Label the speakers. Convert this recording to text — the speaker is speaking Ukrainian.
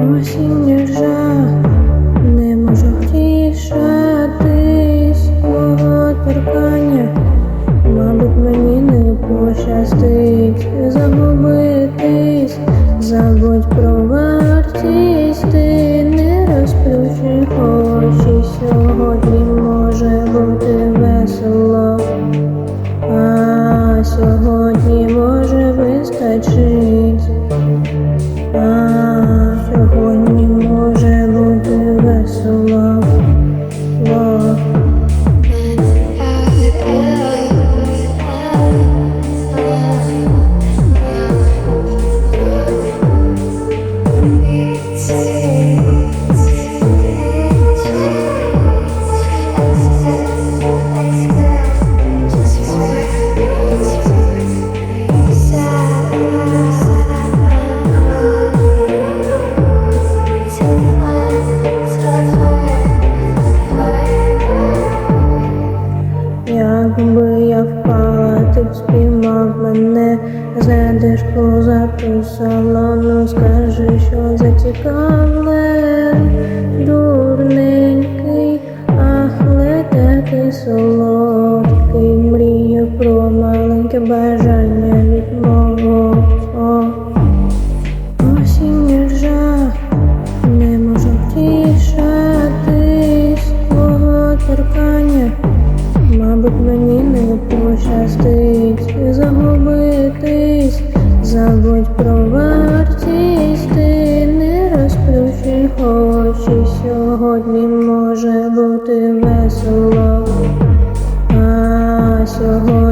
Speaker 1: осіння жах, не можу втішатись. Мого торкання, мабуть, мені не пощастить. Загубитись, забудь про вартість, ти не розплющи очі сьогодні може бути весело, а сьогодні може вистачить. see. Як знайдеш козаку салону, скажи, що зацікавлен дурненький, але такий солодкий, мрію про маленьке бажання від мого. Осіння не можу втішатись твого торкання, мабуть, мені не пощастить загубить. Провар стіни розплющив очі сьогодні може бути весело, а сьогодні.